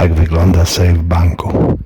Tak wygląda safe banku.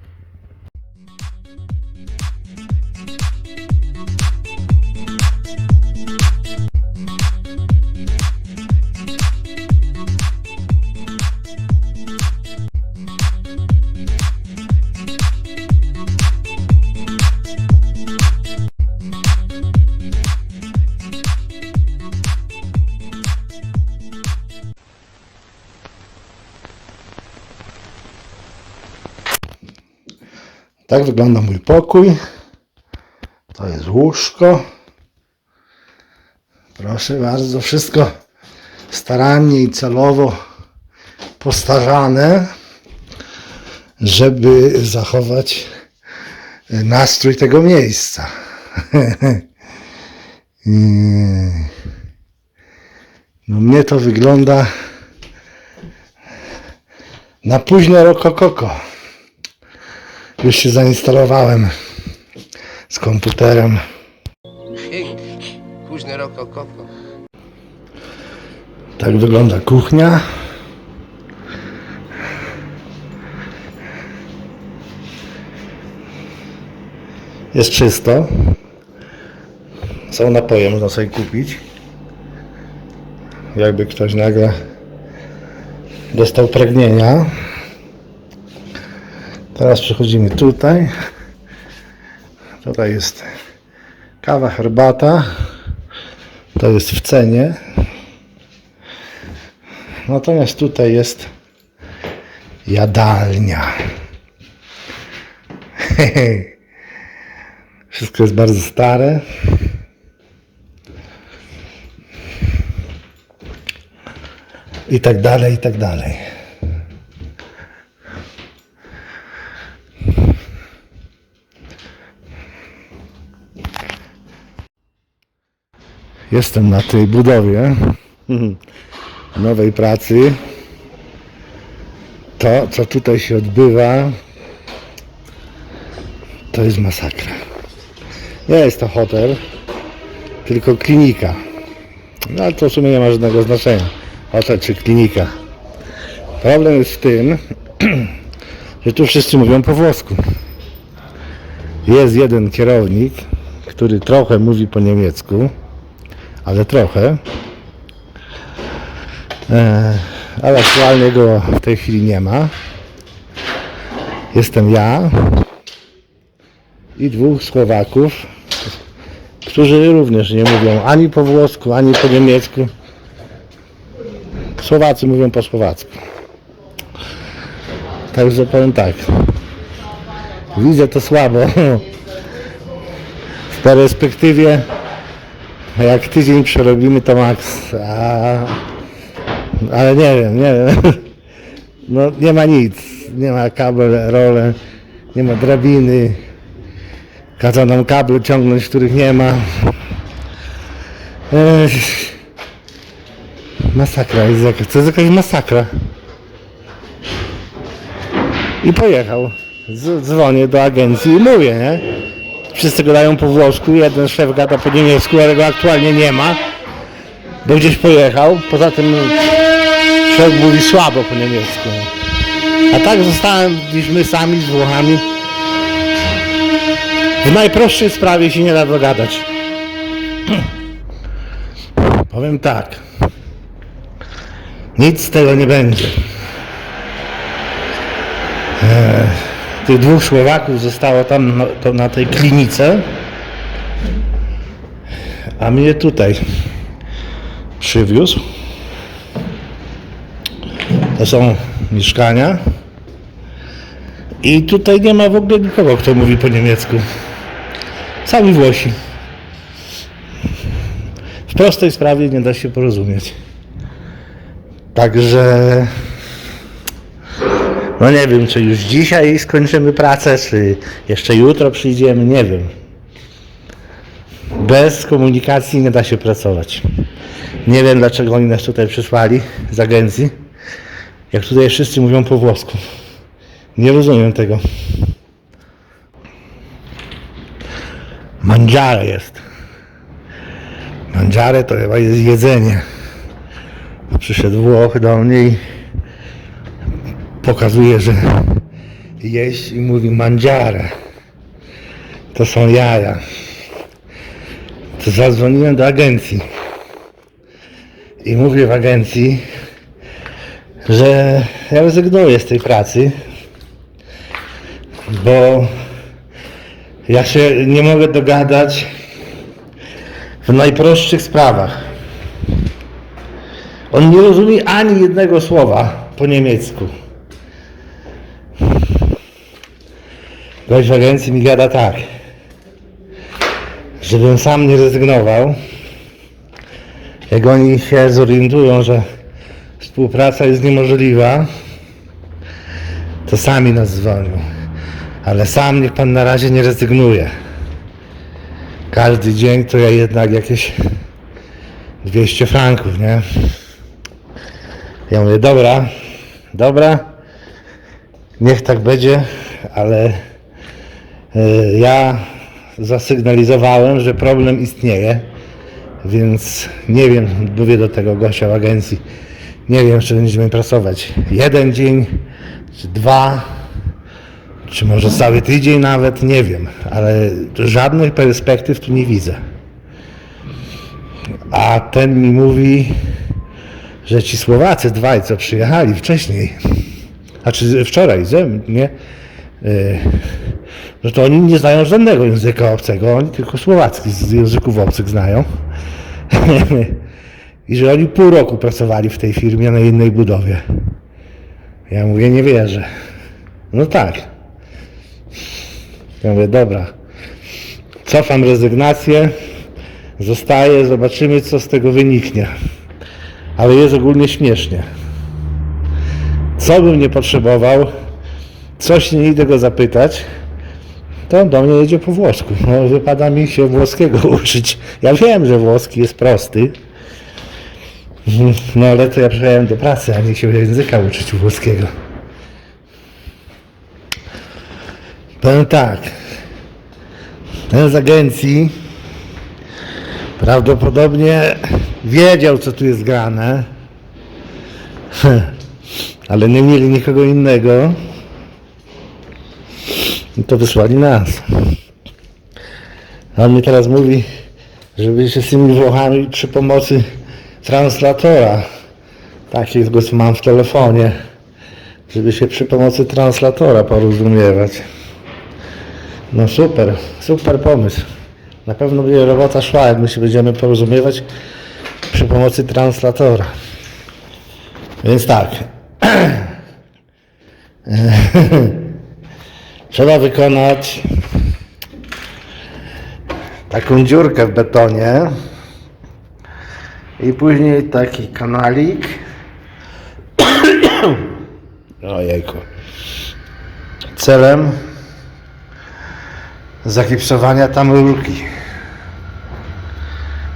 Wygląda mój pokój. To jest łóżko. Proszę bardzo, wszystko starannie i celowo postarzane, żeby zachować nastrój tego miejsca. No mnie to wygląda na późne rokokoko. Już się zainstalowałem z komputerem. Późne rokokoko. Tak wygląda kuchnia. Jest czysto. Są napoje, można sobie kupić. Jakby ktoś nagle dostał pragnienia. Teraz przechodzimy tutaj. Tutaj jest kawa, herbata. To jest w cenie. Natomiast tutaj jest jadalnia. Wszystko jest bardzo stare. I tak dalej, i tak dalej. Jestem na tej budowie nowej pracy. To, co tutaj się odbywa, to jest masakra. Nie jest to hotel, tylko klinika. No ale to w sumie nie ma żadnego znaczenia. Hotel czy klinika. Problem jest w tym, że tu wszyscy mówią po włosku. Jest jeden kierownik, który trochę mówi po niemiecku, trochę. E, ale aktualnie go w tej chwili nie ma. Jestem ja i dwóch Słowaków, którzy również nie mówią ani po włosku, ani po niemiecku. Słowacy mówią po słowacku. Także powiem tak. Widzę to słabo. W perspektywie jak tydzień przerobimy to maks. A ale nie wiem, nie wiem. No nie ma nic. Nie ma kabel, role, nie ma drabiny. Kazał nam kable ciągnąć, których nie ma. Ech. Masakra jest jakaś, to jest jakaś masakra. I pojechał. Z, dzwonię do agencji i mówię, nie? Wszyscy gadają po włosku, jeden szef gada po niemiecku, ale go aktualnie nie ma, bo gdzieś pojechał. Poza tym Człowiek mówi słabo po niemiecku. A tak zostaliśmy sami z Włochami. W najprostszej sprawie się nie da dogadać. Powiem tak. Nic z tego nie będzie. Eee, tych dwóch Słowaków zostało tam na, to na tej klinice, a mnie tutaj przywiózł. To są mieszkania. I tutaj nie ma w ogóle nikogo, kto mówi po niemiecku. Sami Włosi. W prostej sprawie nie da się porozumieć. Także no nie wiem, czy już dzisiaj skończymy pracę, czy jeszcze jutro przyjdziemy, nie wiem. Bez komunikacji nie da się pracować. Nie wiem, dlaczego oni nas tutaj przysłali z agencji. Jak tutaj wszyscy mówią po włosku. Nie rozumiem tego. Mangiare jest. Mangiare to chyba jest jedzenie. Przyszedł Włoch do mnie i pokazuje, że jeść i mówi mandziara. To są jaja. To zadzwoniłem do agencji. I mówię w agencji, że ja rezygnuję z tej pracy, bo ja się nie mogę dogadać w najprostszych sprawach. On nie rozumie ani jednego słowa po niemiecku. Gość w agencji mi gada tak, żebym sam nie rezygnował, jak oni się zorientują, że współpraca jest niemożliwa, to sami nas dzwonią. Ale sam niech pan na razie nie rezygnuje. Każdy dzień to ja jednak jakieś 200 franków, nie? Ja mówię, dobra, dobra, niech tak będzie, ale ja zasygnalizowałem, że problem istnieje, więc nie wiem, mówię do tego gościa w agencji, nie wiem, czy będziemy pracować jeden dzień, czy dwa, czy może cały tydzień nawet, nie wiem, ale żadnych perspektyw tu nie widzę. A ten mi mówi, że ci Słowacy dwaj, co przyjechali wcześniej, a czy wczoraj ze mnie, y, że to oni nie znają żadnego języka obcego, oni tylko słowacki z języków obcych znają. I że oni pół roku pracowali w tej firmie na innej budowie. Ja mówię, nie wierzę. No tak. Ja mówię, dobra. Cofam rezygnację, zostaję, zobaczymy co z tego wyniknie. Ale jest ogólnie śmiesznie. Co bym nie potrzebował, coś nie idę go zapytać, to on do mnie jedzie po włosku. No, wypada mi się włoskiego uczyć. Ja wiem, że włoski jest prosty. No ale to ja przyjechałem do pracy, a nie się języka uczyć włoskiego. Powiem tak. Ten z agencji prawdopodobnie wiedział, co tu jest grane, ale nie mieli nikogo innego. I to wysłali nas. A on mi teraz mówi, żeby się z tymi Włochami przy pomocy translatora, taki głos mam w telefonie, żeby się przy pomocy translatora porozumiewać. No super, super pomysł. Na pewno będzie robota szła, jak my się będziemy porozumiewać przy pomocy translatora. Więc tak. Trzeba wykonać taką dziurkę w betonie i później taki kanalik. Ojejku. Celem zakipsowania tam rurki.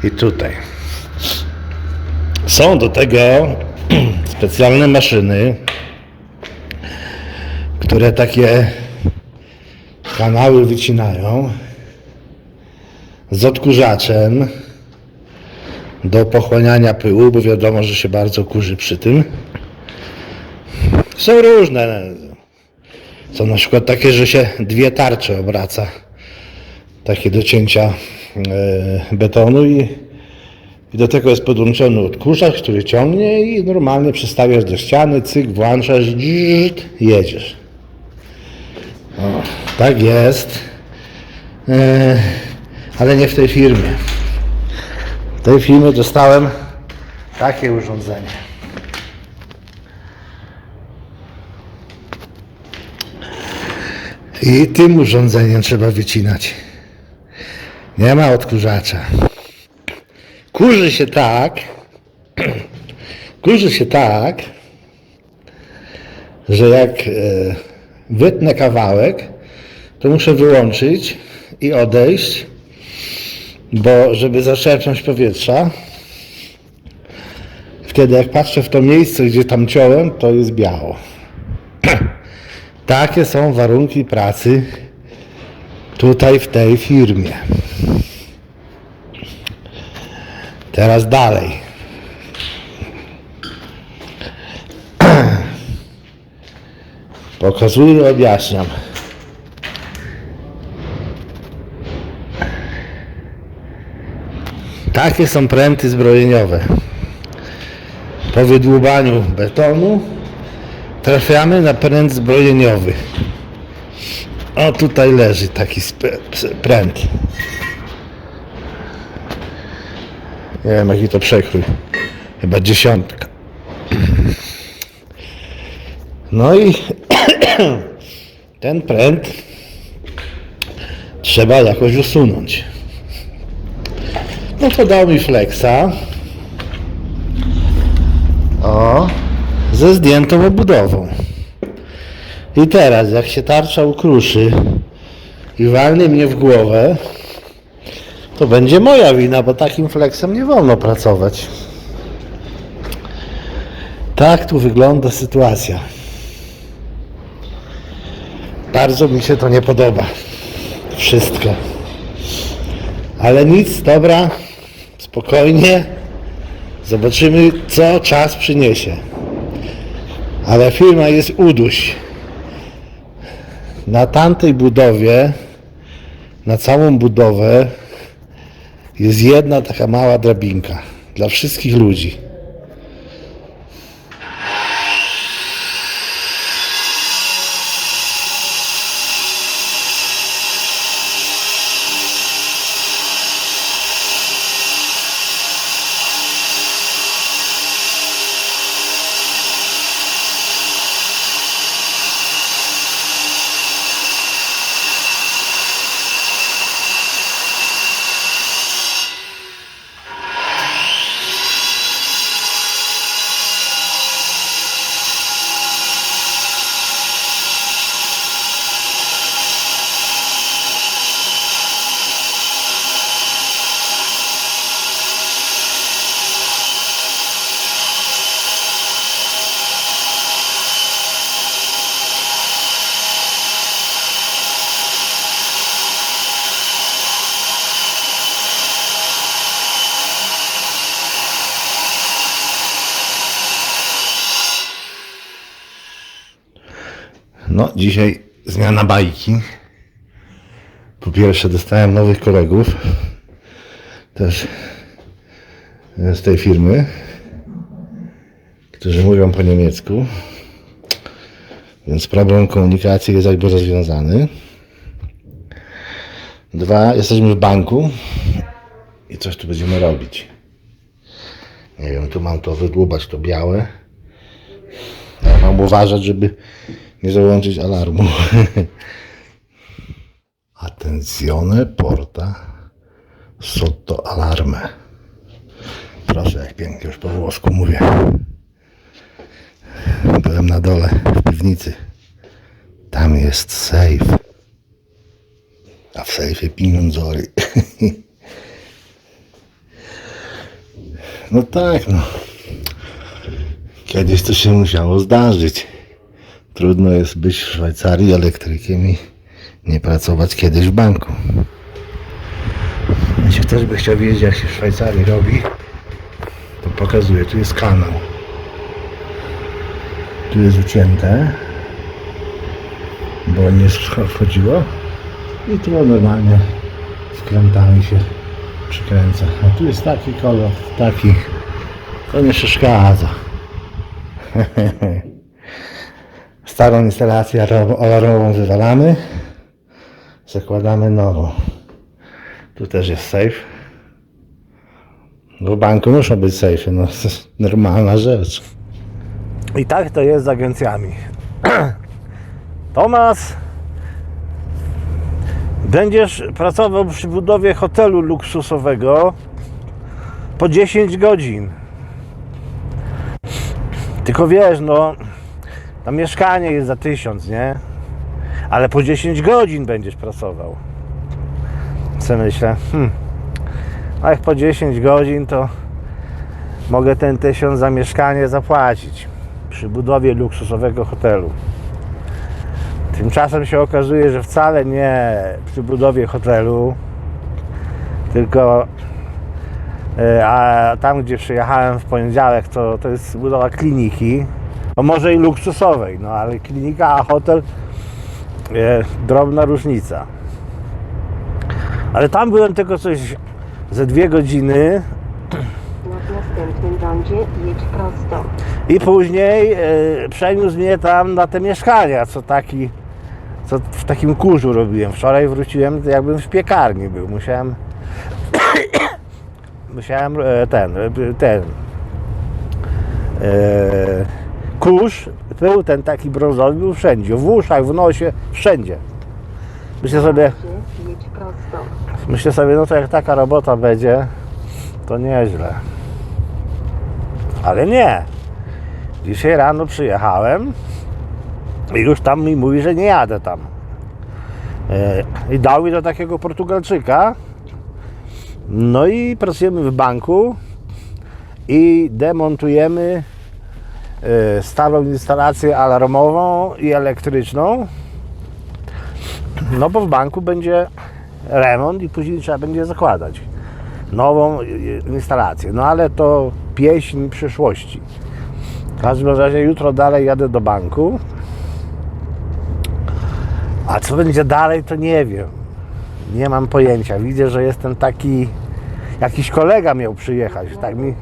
I tutaj. Są do tego specjalne maszyny, które takie kanały wycinają z odkurzaczem do pochłaniania pyłu, bo wiadomo, że się bardzo kurzy przy tym. Są różne. Są na przykład takie, że się dwie tarcze obraca. Takie do cięcia e, betonu i, i do tego jest podłączony odkurzacz, który ciągnie i normalnie przystawiasz do ściany, cyk, włączasz, jedziesz. Tak jest. E, ale nie w tej firmie. W tej firmie dostałem takie urządzenie. I tym urządzeniem trzeba wycinać. Nie ma odkurzacza. Kurzy się tak, kurzy się tak, że jak e, wytnę kawałek, to muszę wyłączyć i odejść, bo żeby zaczerpnąć powietrza, wtedy jak patrzę w to miejsce, gdzie tam ciąłem, to jest biało. Takie są warunki pracy tutaj w tej firmie. Teraz dalej. Pokazuję objaśniam. Takie są pręty zbrojeniowe. Po wydłubaniu betonu trafiamy na pręt zbrojeniowy. O, tutaj leży taki pręt. Nie wiem jaki to przekrój. Chyba dziesiątka. No i ten pręt trzeba jakoś usunąć. No to dał mi flexa. O, ze zdjętą obudową. I teraz, jak się tarcza ukruszy i walnie mnie w głowę, to będzie moja wina, bo takim flexem nie wolno pracować. Tak tu wygląda sytuacja. Bardzo mi się to nie podoba. Wszystko. Ale nic, dobra, spokojnie. Zobaczymy, co czas przyniesie. Ale firma jest uduś. Na tamtej budowie, na całą budowę, jest jedna taka mała drabinka dla wszystkich ludzi. No, dzisiaj zmiana bajki. Po pierwsze dostałem nowych kolegów. Też z tej firmy. Którzy mówią po niemiecku. Więc problem komunikacji jest jakby rozwiązany. Dwa, jesteśmy w banku i coś tu będziemy robić. Nie wiem, tu mam to wydłubać, to białe. Ja mam uważać, żeby nie załączyć alarmu. Attenzione porta sotto alarmę. Proszę, jak pięknie już po włosku mówię. Byłem na dole w piwnicy. Tam jest safe. A w sejfie pieniądzory. No tak, no. Kiedyś to się musiało zdarzyć. Trudno jest być w Szwajcarii elektrykiem i nie pracować kiedyś w banku. Jeśli ktoś by chciał wiedzieć, jak się w Szwajcarii robi, to pokazuję. Tu jest kanał. Tu jest ucięte, bo nie wchodziło. I tu normalnie skrętami się przykręca. A tu jest taki kolor, taki. To nie przeszkadza. Starą instalację alarm- alarmową wywalamy. Zakładamy nową. Tu też jest safe. W banku muszą być safe, no to jest normalna rzecz. I tak to jest z agencjami. Tomas, będziesz pracował przy budowie hotelu luksusowego po 10 godzin. Tylko wiesz, no, tam mieszkanie jest za 1000, nie? Ale po 10 godzin będziesz pracował. Co myślę? Hmm. A jak po 10 godzin, to mogę ten 1000 za mieszkanie zapłacić przy budowie luksusowego hotelu. Tymczasem się okazuje, że wcale nie przy budowie hotelu, tylko e, a tam, gdzie przyjechałem w poniedziałek, to, to jest budowa kliniki. No może i luksusowej, no ale klinika a hotel e, drobna różnica. Ale tam byłem tylko coś ze dwie godziny Na następnym rondzie jedź prosto. i później e, przeniósł mnie tam na te mieszkania, co taki co w takim kurzu robiłem. Wczoraj wróciłem, jakbym w piekarni był. Musiałem musiałem e, ten, e, ten e, kurz był ten taki brązowy, był wszędzie, w uszach, w nosie, wszędzie. Myślę sobie, myślę sobie, no to jak taka robota będzie, to nieźle. Ale nie. Dzisiaj rano przyjechałem i już tam mi mówi, że nie jadę tam. E, I dał mi do takiego Portugalczyka. No i pracujemy w banku i demontujemy starą instalację alarmową i elektryczną. No bo w banku będzie remont i później trzeba będzie zakładać nową y, instalację. No ale to pieśń przyszłości. W każdym razie jutro dalej jadę do banku. A co będzie dalej, to nie wiem. Nie mam pojęcia. Widzę, że jestem taki. Jakiś kolega miał przyjechać. Tak mi,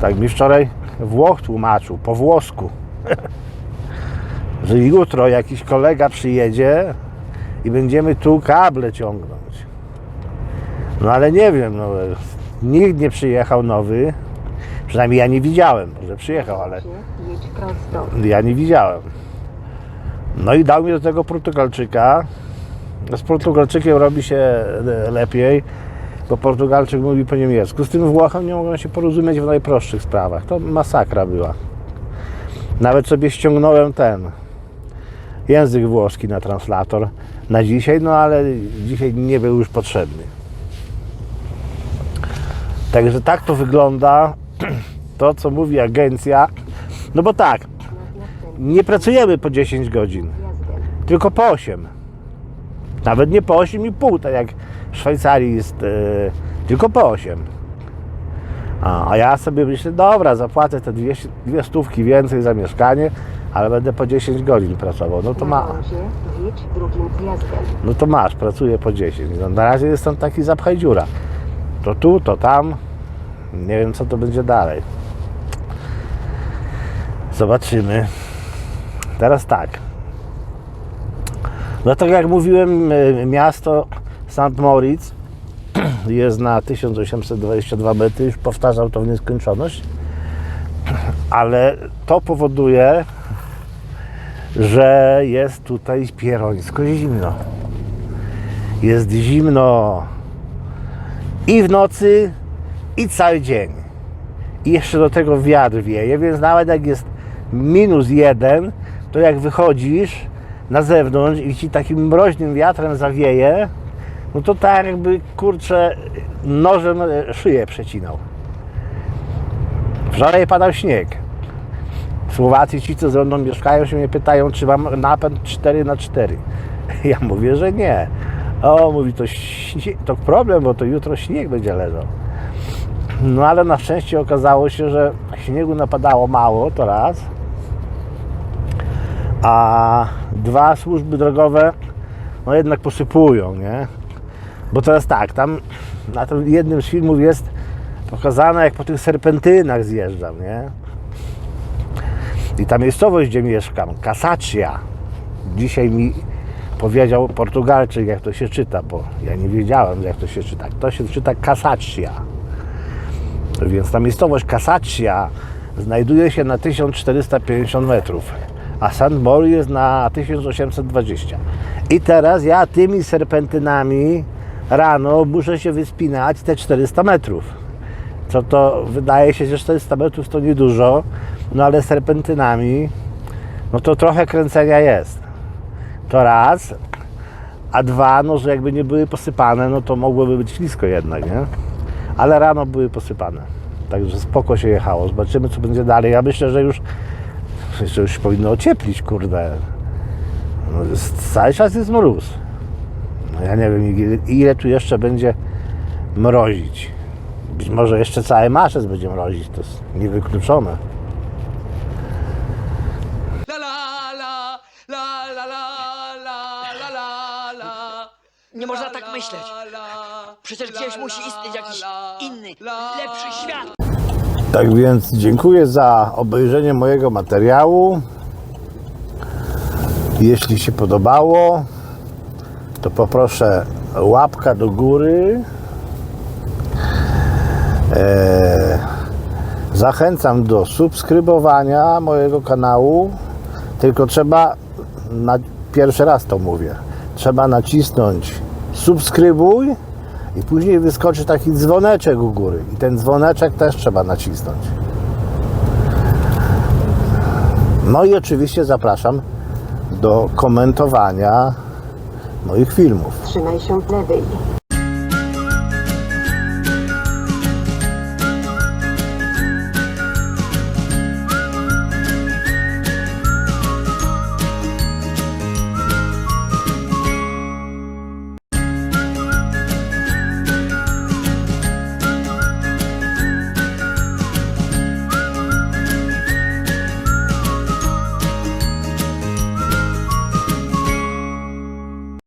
tak mi wczoraj Włoch tłumaczył, po włosku. że jutro jakiś kolega przyjedzie i będziemy tu kable ciągnąć. No ale nie wiem, no, nikt nie przyjechał nowy. Przynajmniej ja nie widziałem, że przyjechał, ale ja nie widziałem. No i dał mi do tego Portugalczyka. Z Portugalczykiem robi się e, lepiej, bo Portugalczyk mówi po niemiecku. Z tym Włochem nie mogą się porozumieć w najprostszych sprawach. To masakra była. Nawet sobie ściągnąłem ten język włoski na translator na dzisiaj, no ale dzisiaj nie był już potrzebny. Także tak to wygląda. To, co mówi agencja. No bo tak, nie pracujemy po 10 godzin, tylko po 8. Nawet nie po 8,5, tak jak w Szwajcarii jest, e, tylko po 8. A, a ja sobie myślę, dobra, zapłacę te dwie, dwie stówki więcej za mieszkanie, ale będę po 10 godzin pracował. No to, ma, no to masz, pracuję po 10. No, na razie jestem taki zapchaj dziura. To tu, to tam. Nie wiem, co to będzie dalej. Zobaczymy. Teraz tak. No tak jak mówiłem, e, miasto St. Moritz jest na 1822 metry, już powtarzam to w nieskończoność, ale to powoduje, że jest tutaj pierońsko zimno. Jest zimno i w nocy, i cały dzień. I jeszcze do tego wiatr wieje, więc nawet jak jest minus jeden, to jak wychodzisz na zewnątrz i ci takim mroźnym wiatrem zawieje, no to tak jakby kurczę nożem e, szyję przecinał. Wczoraj padał śnieg. W Słowacji ci, co ze mną mieszkają, się mnie pytają, czy mam napęd 4 na 4 Ja mówię, że nie. O, mówi, to, śnie- to problem, bo to jutro śnieg będzie leżał. No ale na szczęście okazało się, że śniegu napadało mało, to raz. A dwa służby drogowe, no jednak posypują, nie? Bo teraz tak, tam na tym jednym z filmów jest pokazane, jak po tych serpentynach zjeżdżam, nie? I ta miejscowość, gdzie mieszkam, Casaccia, dzisiaj mi powiedział Portugalczyk, jak to się czyta, bo ja nie wiedziałem, jak to się czyta. To się czyta Casaccia. Więc ta miejscowość Casaccia znajduje się na 1450 metrów, a St. Mori jest na 1820. I teraz ja tymi serpentynami rano muszę się wyspinać te 400 metrów. Co to wydaje się, że 400 metrów to niedużo, no ale serpentynami no to trochę kręcenia jest. To raz. A dwa, no że jakby nie były posypane, no to mogłoby być ślisko jednak, nie? Ale rano były posypane. Także spoko się jechało. Zobaczymy, co będzie dalej. Ja myślę, że już, przecież już powinno ocieplić, kurde. No, cały czas jest mróz. No, ja nie wiem, ile, ile tu jeszcze będzie mrozić. Być może jeszcze cały marzec będzie mrozić, to jest niewykluczone. Nie można tak myśleć. Przecież gdzieś musi istnieć jakiś inny, lepszy świat. Tak więc dziękuję za obejrzenie mojego materiału. Jeśli się podobało, to poproszę łapka do góry. Eee, zachęcam do subskrybowania mojego kanału. Tylko trzeba, na pierwszy raz to mówię, trzeba nacisnąć subskrybuj i później wyskoczy taki dzwoneczek u góry. I ten dzwoneczek też trzeba nacisnąć. No i oczywiście zapraszam do komentowania moich filmów. Trzymaj się lewej.